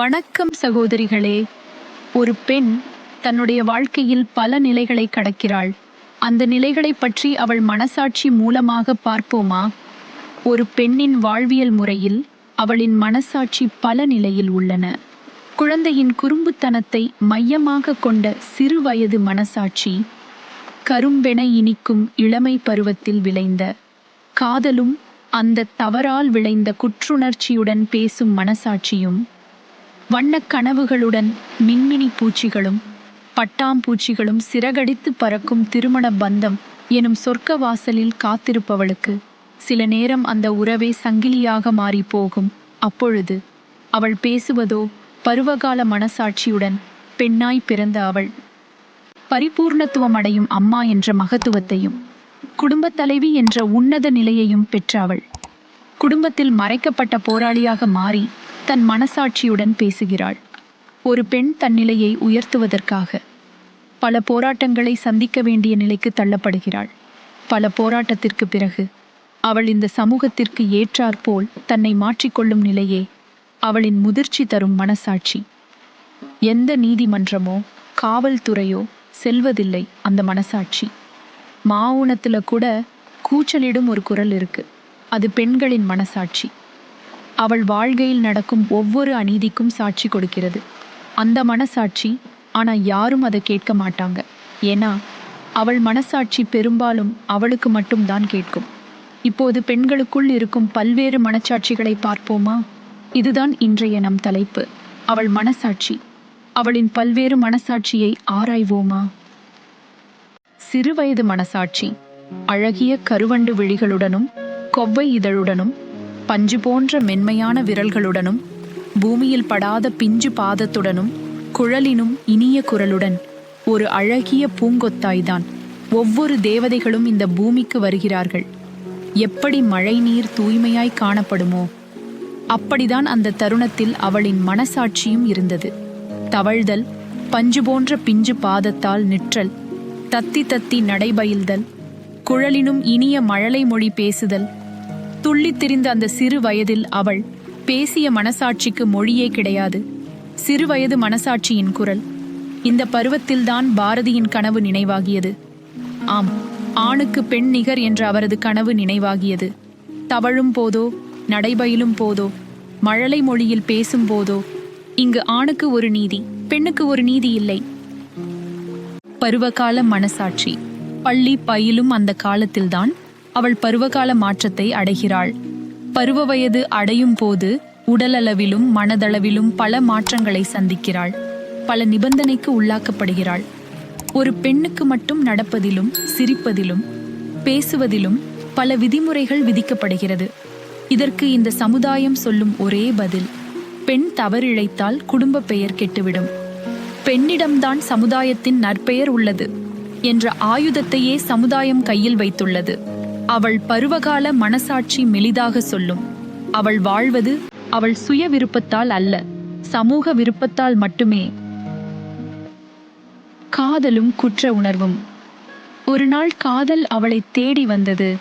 வணக்கம் சகோதரிகளே. ஒரு பெண் தன்னுடைய வாழ்க்கையில் பல நிலைகளை கடக்கிறாள். அந்த நிலைகளைப் பற்றி அவள் மனசாட்சி மூலமாக பார்ப்போமா? ஒரு பெண்ணின் வாழ்வியல் முறையில் அவளின் மனசாட்சி பல நிலையில் உள்ளன. குழந்தையின் குறும்புத்தனத்தை மையமாக கொண்ட சிறு வயது மனசாட்சி கரும்பென இனிக்கும் இளமை பருவத்தில் விளைந்த காதலும் அந்த தவறால் விளைந்த குற்றுணர்ச்சியுடன் பேசும் மனசாட்சியும் வண்ணக் கனவுகளுடன் மின்மினி பூச்சிகளும் பட்டாம்பூச்சிகளும் சிறகடித்து பறக்கும் திருமண பந்தம் எனும் சொர்க்க வாசலில் காத்திருப்பவளுக்கு சில நேரம் அந்த உறவே சங்கிலியாக மாறி போகும். அப்பொழுது அவள் பேசுவதோ பருவகால மனசாட்சியுடன் பெண்ணாய் பிறந்த அவள். பரிபூர்ணத்துவம் அடையும் அம்மா என்ற மகத்துவத்தையும் குடும்பத் தலைவி என்ற உன்னத நிலையையும் பெற்ற அவள். குடும்பத்தில் மறைக்கப்பட்ட போராளியாக மாறி தன் மனசாட்சியுடன் பேசுகிறாள். ஒரு பெண் தன் நிலையை உயர்த்துவதற்காக பல போராட்டங்களை சந்திக்க வேண்டிய நிலைக்கு தள்ளப்படுகிறாள். பல போராட்டத்திற்கு பிறகு அவள் இந்த சமூகத்திற்கு ஏற்றாற்போல் தன்னை மாற்றிக்கொள்ளும் நிலையே அவளின் முதிர்ச்சி தரும் மனசாட்சி. எந்த நீதிமன்றமோ காவல்துறையோ செல்வதில்லை அந்த மனசாட்சி. மாவுணத்துல கூட கூச்சலிடும் ஒரு குரல் இருக்கு. அது பெண்களின் மனசாட்சி. அவள் வாழ்க்கையில் நடக்கும் ஒவ்வொரு அநீதிக்கும் சாட்சி கொடுக்கிறது. அந்த மனசாட்சி ஆனா யாரும் அதை கேட்க மாட்டாங்க. ஏன்னா அவள் மனசாட்சி பெரும்பாலும் அவளுக்கு மட்டும்தான் கேட்கும். இப்போது பெண்களுக்குள் இருக்கும் பல்வேறு மனச்சாட்சிகளை பார்ப்போமா? இதுதான் இன்றைய நம் தலைப்பு. அவள் மனசாட்சி. அவளின் பல்வேறு மனசாட்சியை ஆராய்வோமா? சிறுவயது மனசாட்சி. அழகிய கருவண்டு விழிகளுடனும் கொவ்வை இதழுடனும் பஞ்சு போன்ற மென்மையான விரல்களுடனும் பூமியில் படாத பிஞ்சு பாதத்துடனும் குழலினும் இனிய குரலுடன் ஒரு அழகிய பூங்கொத்தாய்தான். ஒவ்வொரு தேவதைகளும் இந்த பூமிக்கு வருகிறார்கள். எப்படி மழை நீர் தூய்மையாய் காணப்படுமோ அப்படிதான் அந்த தருணத்தில் அவளின் மனசாட்சியும் இருந்தது. தவழ்தல் பஞ்சு போன்ற பிஞ்சு பாதத்தால் நிற்றல் தத்தி தத்தி நடைபயில்தல் குழலினும் இனிய மழலை மொழி பேசுதல் துள்ளித் திரிந்த அந்த சிறு வயதில் அவள் பேசிய மனசாட்சிக்கு மொழியே கிடையாது. சிறுவயது மனசாட்சியின் குரல். இந்த பருவத்தில்தான் பாரதியின் கனவு நினைவாகியது. ஆம் ஆணுக்கு பெண் நிகர் என்ற அவரது கனவு நினைவாகியது. தவழும் போதோ நடைபயிலும் போதோ மழலை மொழியில் பேசும் போதோ இங்கு ஆணுக்கு ஒரு நீதி பெண்ணுக்கு ஒரு நீதி இல்லை. பருவகால மனசாட்சி. பள்ளி பயிலும் அந்த காலத்தில்தான் அவள் பருவகால மாற்றத்தை அடைகிறாள். பருவ வயது அடையும் போது உடலளவிலும் மனதளவிலும் பல மாற்றங்களை சந்திக்கிறாள். பல நிபந்தனைக்கு உள்ளாக்கப்படுகிறாள். ஒரு பெண்ணுக்கு மட்டும் நடப்பதிலும் சிரிப்பதிலும் பேசுவதிலும் பல விதிமுறைகள் விதிக்கப்படுகிறது. இதற்கு இந்த சமுதாயம் சொல்லும் ஒரே பதில் பெண் தவறிழைத்தால் குடும்ப பெயர் கெட்டுவிடும். பெண்ணிடம்தான் சமுதாயத்தின் நற்பெயர் உள்ளது என்ற ஆயுதத்தையே சமுதாயம் கையில் வைத்துள்ளது. அவள் பருவகால மனசாட்சி மெலிதாக சொல்லும். அவள் வாழ்வது அவள் சுய விருப்பத்தால் அல்ல சமூக விருப்பத்தால் மட்டுமே. காதலும் குற்ற உணர்வும். ஒரு நாள் காதல் அவளை தேடி வந்தது.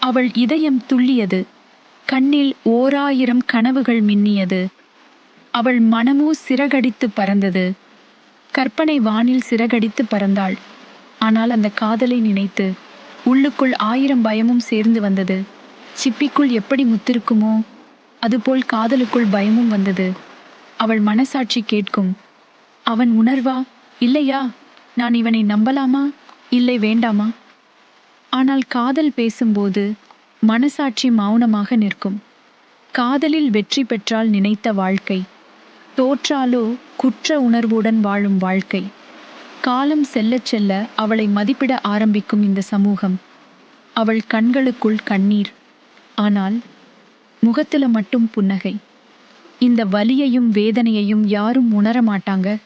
அவள் இதயம் துள்ளியது. கண்ணில் ஓராயிரம் கனவுகள் மின்னியது. அவள் மனமோ சிறகடித்து பறந்தது. கற்பனை வானில் சிறகடித்து பறந்தாள். ஆனால் அந்த காதலை நினைத்து உள்ளுக்குள் ஆயிரம் பயமும் சேர்ந்து வந்தது. சிப்பிக்குள் எப்படி முத்திருக்குமோ அதுபோல் காதலுக்குள் பயமும் வந்தது. அவள் மனசாட்சி கேட்கும். அவன் உணர்வா இல்லையா? நான் இவனை நம்பலாமா? இல்லை வேண்டாமா? ஆனால் காதல் பேசும்போது மனசாட்சி மௌனமாக நிற்கும். காதலில் வெற்றி பெற்றால் நினைத்த வாழ்க்கை. தோற்றாலோ குற்ற உணர்வுடன் வாழும் வாழ்க்கை. காலம் செல்லச் செல்ல அவளை மதிப்பிட ஆரம்பிக்கும் இந்த சமூகம். அவள் கண்களுக்குள் கண்ணீர். ஆனால் முகத்துல மட்டும் புன்னகை. இந்த வலியையும் வேதனையையும் யாரும் உணர மாட்டாங்க.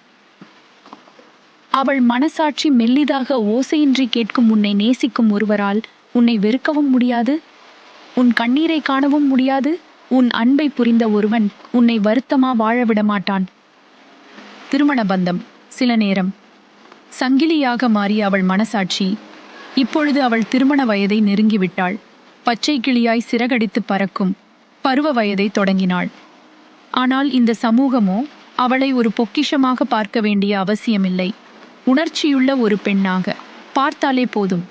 அவள் மனசாட்சி மெல்லிதாக ஓசையின்றி கேட்கும் உன்னை நேசிக்கும் ஒருவரால் உன்னை வெறுக்கவும் முடியாது. உன் கண்ணீரை காணவும் முடியாது. உன் அன்பை புரிந்த ஒருவன் உன்னை வருத்தமா வாழ விட மாட்டான். திருமண பந்தம். சில நேரம் சங்கிலியாக மாறிய அவள் மனசாட்சி. இப்பொழுது அவள் திருமண வயதை நெருங்கிவிட்டாள். பச்சை கிளியாய் சிறகடித்து பறக்கும் பருவ வயதை தொடங்கினாள். ஆனால் இந்த சமூகமோ அவளை ஒரு பொக்கிஷமாக பார்க்க வேண்டிய அவசியமில்லை. உணர்ச்சியுள்ள ஒரு பெண்ணாக பார்த்தாலே போதும்.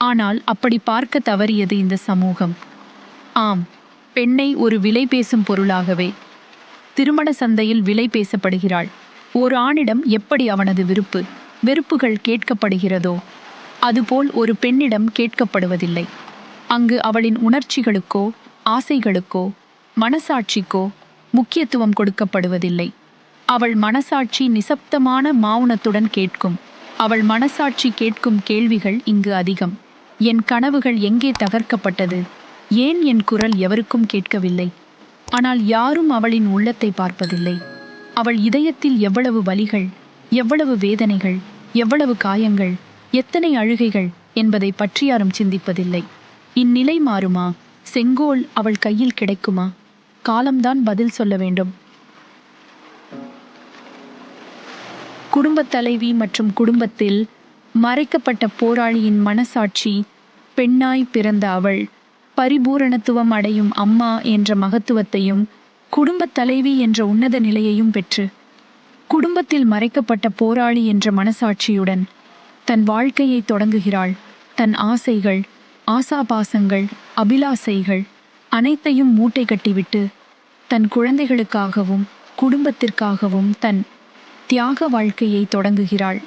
ஆனால் அப்படி பார்க்க தவறியது இந்த சமூகம். ஆம் பெண்ணை ஒரு விலை பேசும் பொருளாகவே. திருமண சந்தையில் விலை பேசப்படுகிறாள். ஒரு ஆணிடம் எப்படி அவனது விருப்பு? வெறுப்புகள் கேட்கப்படுகிறதோ? அதுபோல் ஒரு பெண்ணிடம் கேட்கப்படுவதில்லை. அங்கு அவளின் உணர்ச்சிகளுக்கோ ஆசைகளுக்கோ மனசாட்சிக்கோ முக்கியத்துவம் கொடுக்கப்படுவதில்லை. அவள் மனசாட்சி நிசப்தமான மௌனத்துடன் கேட்கும். அவள் மனசாட்சி கேட்கும் கேள்விகள் இங்கு அதிகம். என் கனவுகள் எங்கே தகர்க்கப்பட்டது? ஏன் என் குரல் எவருக்கும் கேட்கவில்லை? ஆனால் யாரும் அவளின் உள்ளத்தை பார்ப்பதில்லை. அவள் இதயத்தில் எவ்வளவு வலிகள் எவ்வளவு வேதனைகள் எவ்வளவு காயங்கள் எத்தனை அழுகைகள் என்பதை பற்றி யாரும் சிந்திப்பதில்லை. இந்நிலை மாறுமா? செங்கோல் அவள் கையில் கிடைக்குமா? காலம்தான் பதில் சொல்ல வேண்டும். குடும்பத் தலைவி மற்றும் குடும்பத்தில் மறைக்கப்பட்ட போராளியின் மனசாட்சி பெண்ணாய் பிறந்த அவள் பரிபூரணத்துவம் அடையும் அம்மா என்ற மகத்துவத்தையும் குடும்பத் தலைவி என்ற உன்னத நிலையையும் பெற்று குடும்பத்தில் மறைக்கப்பட்ட போராளி என்ற மனசாட்சியுடன் தன் வாழ்க்கையை தொடங்குகிறாள். தன் ஆசைகள் ஆசாபாசங்கள் அபிலாசைகள் அனைத்தையும் மூட்டை கட்டிவிட்டு தன் குழந்தைகளுக்காகவும் குடும்பத்திற்காகவும் தன் தியாக வாழ்க்கையை தொடங்குகிறாள்.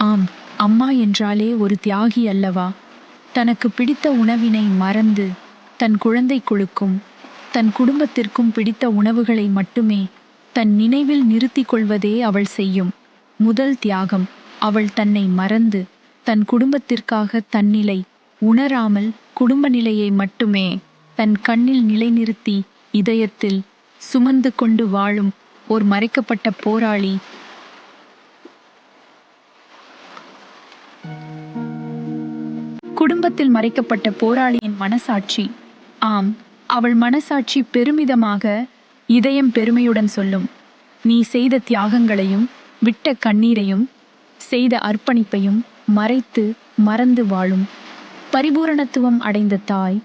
ஆம் அம்மா என்றாலே ஒரு தியாகி அல்லவா? தனக்கு பிடித்த உணவினை மறந்து தன் குழந்தைக்குழுக்கும் தன் குடும்பத்திற்கும் பிடித்த உணவுகளை மட்டுமே தன் நினைவில் நிறுத்திக் கொள்வதே அவள் செய்யும். முதல் தியாகம் அவள் தன்னை மறந்து தன் குடும்பத்திற்காக தன்னிலை உணராமல் குடும்ப நிலையை மட்டுமே தன் கண்ணில் நிலைநிறுத்தி இதயத்தில் சுமந்து கொண்டு வாழும் ஓர் மறைக்கப்பட்ட போராளி. குடும்பத்தில் மறைக்கப்பட்ட போராளியின் மனசாட்சி. ஆம் அவள் மனசாட்சி பெருமிதமாக இதயம் பெருமையுடன் சொல்லும். நீ செய்த தியாகங்களையும் விட்ட கண்ணீரையும் செய்த அர்ப்பணிப்பையும் மறைத்து மறந்து வாழும். பரிபூரணத்துவம் அடைந்த தாய்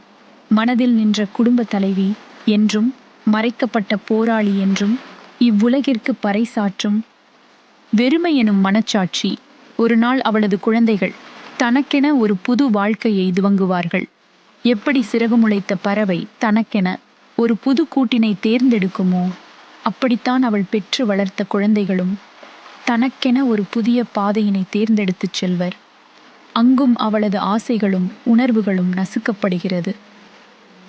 மனதில் நின்ற குடும்ப தலைவி என்றும் மறைக்கப்பட்ட போராளி என்றும் இவ்வுலகிற்கு பறைசாற்றும் வெறுமை எனும் மனச்சாட்சி ஒரு நாள் அவளது குழந்தைகள் தனக்கென ஒரு புது வாழ்க்கையை துவங்குவார்கள். எப்படி சிறகுமுளைத்த பறவை தனக்கென ஒரு புது கூட்டினை தேர்ந்தெடுக்குமோ? அப்படித்தான் அவள் பெற்று வளர்த்த குழந்தைகளும் தனக்கென ஒரு புதிய பாதையினை தேர்ந்தெடுத்துச் செல்வர். அங்கும் அவளது ஆசைகளும் உணர்வுகளும் நசுக்கப்படுகிறது.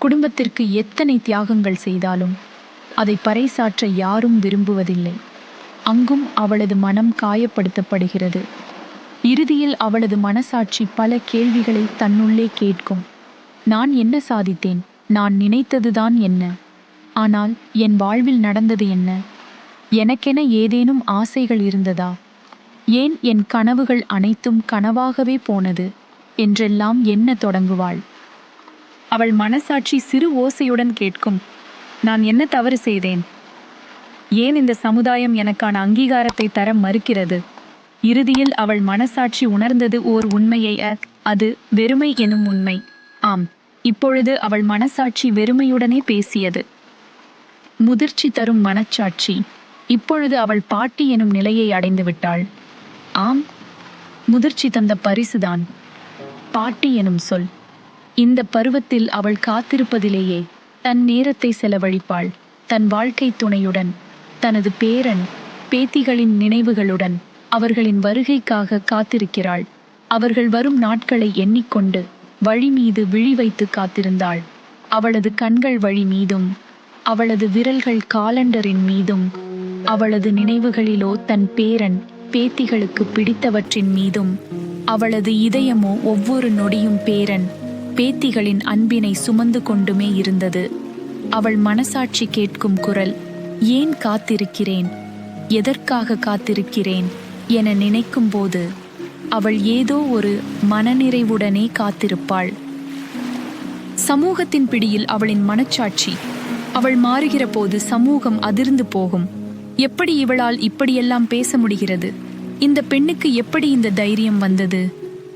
குடும்பத்திற்கு எத்தனை தியாகங்கள் செய்தாலும் அதை பறைசாற்ற யாரும் விரும்புவதில்லை. அங்கும் அவளது மனம் காயப்படுத்தப்படுகிறது. இறுதியில் அவளது மனசாட்சி பல கேள்விகளை தன்னுள்ளே கேட்கும். நான் என்ன சாதித்தேன்? நான் நினைத்ததுதான் என்ன? ஆனால் என் வாழ்வில் நடந்தது என்ன? எனக்கென ஏதேனும் ஆசைகள் இருந்ததா? ஏன் என் கனவுகள் அனைத்தும் கனவாகவே போனது? என்றெல்லாம் எண்ண தொடங்குவாள்? அவள் மனசாட்சி சிறு ஓசையுடன் கேட்கும். நான் என்ன தவறு செய்தேன்? ஏன் இந்த சமுதாயம் எனக்கான அங்கீகாரத்தை தர மறுக்கிறது? இறுதியில் அவள் மனசாட்சி உணர்ந்தது ஓர் உண்மையை அ, அது வெறுமை எனும் உண்மை. ஆம். இப்பொழுது அவள் மனசாட்சி வெறுமையுடனே பேசியது. முதிர்ச்சி தரும் மனச்சாட்சி. இப்பொழுது அவள் பாட்டி எனும் நிலையை அடைந்து விட்டாள். ஆம் முதிர்ச்சி தந்த பரிசுதான். பாட்டி எனும் சொல். இந்த பருவத்தில் அவள் காத்திருப்பதிலேயே தன் நேரத்தை செலவழிப்பாள். தன் வாழ்க்கை துணையுடன் தனது பேரன் பேத்திகளின் நினைவுகளுடன் அவர்களின் வருகைக்காக காத்திருக்கிறாள். அவர்கள் வரும் நாட்களை எண்ணிக்கொண்டு வழி மீது விழி வைத்து காத்திருந்தாள். அவளது கண்கள் வழி மீதும் அவளது விரல்கள் காலண்டரின் மீதும் அவளது நினைவுகளிலோ தன் பேரன் பேத்திகளுக்கு பிடித்தவற்றின் மீதும் அவளது இதயமோ ஒவ்வொரு நொடியும் பேரன் பேத்திகளின் அன்பினை சுமந்து கொண்டுமே இருந்தது. அவள் மனசாட்சி கேட்கும் குரல் ஏன் காத்திருக்கிறேன்? எதற்காக காத்திருக்கிறேன்? என நினைக்கும்போது அவள் ஏதோ ஒரு மனநிறைவுடனே காத்திருப்பாள். சமூகத்தின் பிடியில் அவளின் மனச்சாட்சி அவள் மாறுகிற போது சமூகம் அதிர்ந்து போகும். எப்படி இவளால் இப்படியெல்லாம் பேச முடிகிறது? இந்த பெண்ணுக்கு எப்படி இந்த தைரியம் வந்தது?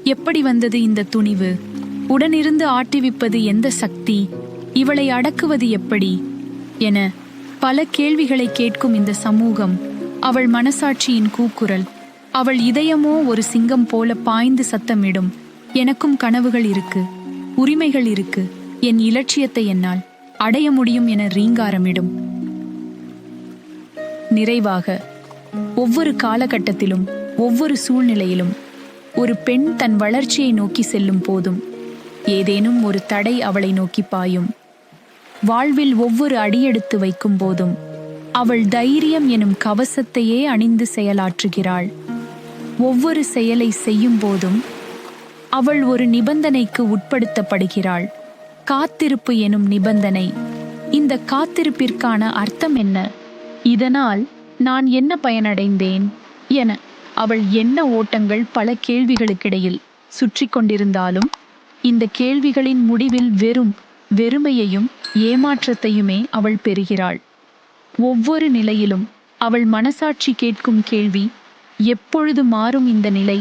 எப்படி வந்தது இந்த துணிவு? உடனிருந்து ஆட்டிவிப்பது எந்த சக்தி? இவளை அடக்குவது எப்படி? என பல கேள்விகளை கேட்கும் இந்த சமூகம் அவள் மனசாட்சியின் கூக்குரல். அவள் இதயமோ ஒரு சிங்கம் போல பாய்ந்து சத்தமிடும். எனக்கும் கனவுகள் இருக்கு. உரிமைகள் இருக்கு. என் இலட்சியத்தை என்னால் அடைய முடியும் என ரீங்காரமிடும். நிறைவாக ஒவ்வொரு காலகட்டத்திலும் ஒவ்வொரு சூழ்நிலையிலும் ஒரு பெண் தன் வளர்ச்சியை நோக்கி செல்லும் போதும் ஏதேனும் ஒரு தடை அவளை நோக்கி பாயும். வாழ்வில் ஒவ்வொரு அடியெடுத்து வைக்கும் போதும் அவள் தைரியம் எனும் கவசத்தையே அணிந்து செயலாற்றுகிறாள். ஒவ்வொரு செயலை செய்யும் போதும் அவள் ஒரு நிபந்தனைக்கு உட்படுத்தப்படுகிறாள். காத்திருப்பு எனும் நிபந்தனை. இந்த காத்திருப்பிற்கான அர்த்தம் என்ன? இதனால் நான் என்ன பயனடைந்தேன்? என அவள் என்ன ஓட்டங்கள் பல கேள்விகளுக்கிடையில் சுற்றி கொண்டிருந்தாலும் இந்த கேள்விகளின் முடிவில் வெறும் வெறுமையையும் ஏமாற்றத்தையுமே அவள் பெறுகிறாள். ஒவ்வொரு நிலையிலும் அவள் மனசாட்சி கேட்கும் கேள்வி எப்பொழுது மாறும் இந்த நிலை?